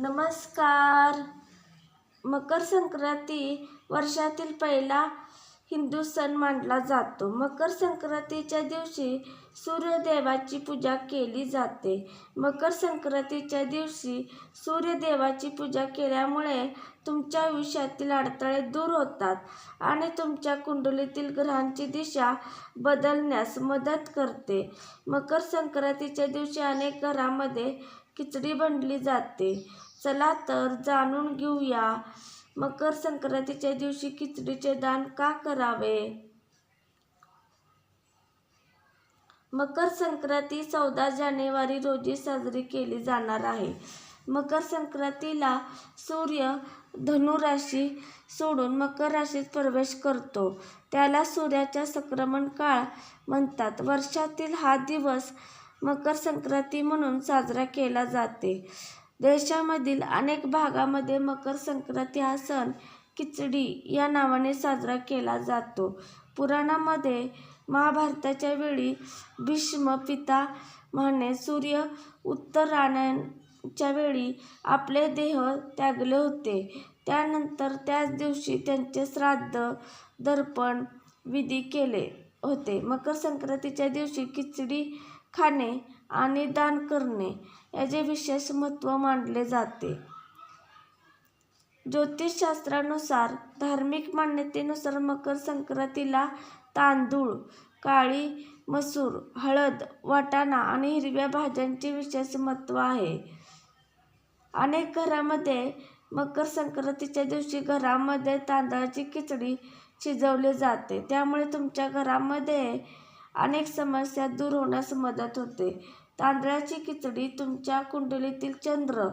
नमस्कार. मकर संक्रांती वर्षातील पहिला हिंदू सण मानला जातो. मकर संक्रांतीच्या दिवशी सूर्यदेवाची पूजा केली जाते. मकर संक्रांतीच्या दिवशी सूर्यदेवाची पूजा केल्यामुळे तुमच्या आयुष्यातील अडथळे दूर होतात आणि तुमच्या कुंडलीतील ग्रहांची दिशा बदलण्यास मदत करते. मकर संक्रांतीच्या दिवशी अनेक घरामध्ये खिचडी बनली जाते. चला तर जाणून घेऊया. मकर संक्रांतीच्या दिवशी खिचडीचे दान का करावे? मकर संक्रांती चौदा जानेवारी रोजी साजरी केली जाणार आहे. मकर संक्रांतीला सूर्य धनुराशी सोडून मकर राशीत प्रवेश करतो. त्याला सूर्याच्या संक्रमण काळ म्हणतात. वर्षातील हा दिवस मकर संक्रांती म्हणून साजरा केला जाते. देशामधील अनेक भागामध्ये मकर संक्रांती हा सण खिचडी या नावाने साजरा केला जातो. पुराणामध्ये महाभारताच्या वेळी भीष्म पिता म्हणे सूर्य उत्तरायणाच्या वेळी आपले देह त्यागले होते. त्यानंतर त्याच दिवशी त्यांचे श्राद्ध दर्पण विधी केले होते. मकर संक्रांतीच्या दिवशी खिचडी खाणे आणि दान करणे याचे विशेष महत्त्व मानले जाते. ज्योतिषशास्त्रानुसार धार्मिक मान्यतेनुसार मकर संक्रांतीला तांदूळ काळी मसूर हळद वाटाणा आणि हिरव्या भाज्यांचे विशेष महत्त्व आहे. अनेक घरामध्ये मकर संक्रांतीच्या दिवशी घरामध्ये तांदळाची खिचडी शिजवली जाते. त्यामुळे तुमच्या घरामध्ये अनेक समस्या दूर होण्यास मदत होते. तांदळाची खिचडी तुमच्या कुंडलीतील चंद्र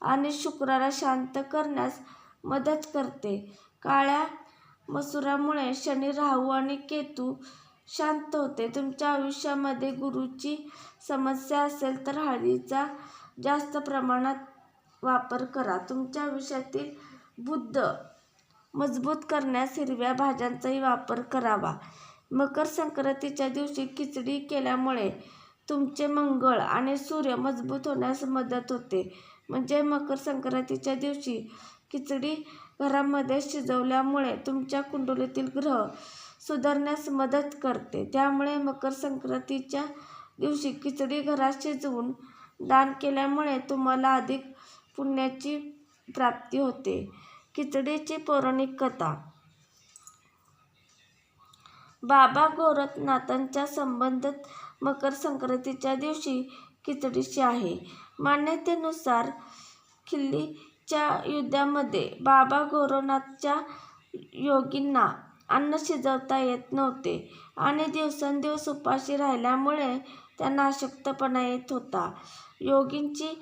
आणि शुक्राला शांत करण्यास मदत करते. काळ्या मसुरामुळे शनी राहू आणि केतू शांत होते. तुमच्या आयुष्यामध्ये गुरुची समस्या असेल तर हळदीचा जास्त प्रमाणात वापर करा. तुमच्या आयुष्यातील बुद्ध मजबूत करण्यास हिरव्या भाज्यांचाही वापर करावा. मकर संक्रांतीच्या दिवशी खिचडी केल्यामुळे तुमचे मंगळ आणि सूर्य मजबूत होण्यास मदत होते. म्हणजे मकर संक्रांतीच्या दिवशी खिचडी घरामध्ये शिजवल्यामुळे तुमच्या कुंडलीतील ग्रह सुधारण्यास मदत करते. त्यामुळे मकर संक्रांतीच्या दिवशी खिचडी घरात शिजवून दान केल्यामुळे तुम्हाला अधिक पुण्याची प्राप्ती होते. खिचडीची पौराणिक कथा. बाबा गोरखनाथांच्या संबंध मकर संक्रांतीच्या दिवशी खिचडीशी आहे. मान्यतेनुसार खिल्लीच्या युद्धामध्ये बाबा गोरखनाथच्या योगींना अन्न शिजवता येत नव्हते आणि दिवसेंदिवस उपाशी राहिल्यामुळे त्यांना अशक्तपणा येत होता. योगींची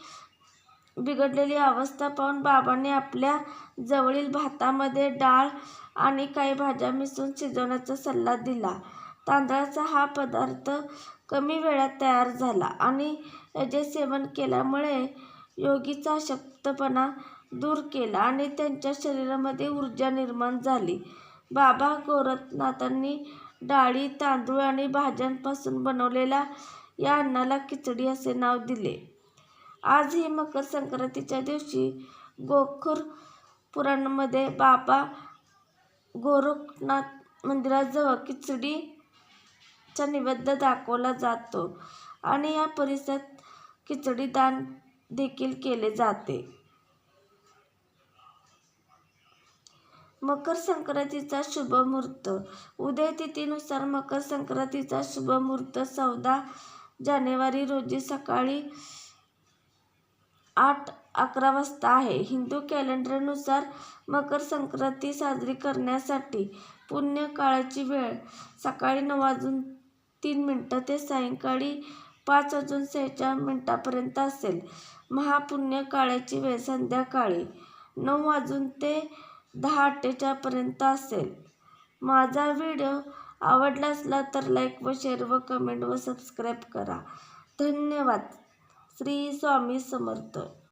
बिघडलेली अवस्था पाहून बाबांनी आपल्या जवळील भातामध्ये डाळ आणि काही भाज्या मिसळून शिजवण्याचा सल्ला दिला. तांदळाचा हा पदार्थ कमी वेळात तयार झाला आणि त्याचे सेवन केल्यामुळे योगीचा अशक्तपणा दूर केला आणि त्यांच्या शरीरामध्ये ऊर्जा निर्माण झाली. बाबा गोरखनाथांनी डाळी तांदूळ आणि भाज्यांपासून बनवलेल्या या अन्नाला खिचडी असे नाव दिले. आजही मकर संक्रांतीच्या दिवशी गोखर पुराणामध्ये बाबा गोरखनाथ मंदिराजवळ खिचडी चा नैवेद्य दाखवला जातो आणि या परिसरात खिचडी दान देखील केले जाते. मकर संक्रांतीचा शुभ मुहूर्त. उदय तिथीनुसार मकर संक्रांतीचा शुभ मुहूर्त चौदा जानेवारी रोजी सकाळी आठ अकरा वाजता आहे. हिंदू कॅलेंडरनुसार मकर संक्रांती साजरी करण्यासाठी पुण्य काळाची वेळ सकाळी नऊ वाजून तीन मिनटं ते सायंकाळी पाच वाजून सेहेचाळ मिनटापर्यंत असेल. महापुण्य काळाची वेळ संध्याकाळी नऊ वाजून ते दहा अठ्ठेचाळपर्यंत असेल. माझा व्हिडिओ आवडला असला तर लाईक व शेअर व कमेंट व सबस्क्राईब करा. धन्यवाद. श्री स्वामी समर्थ.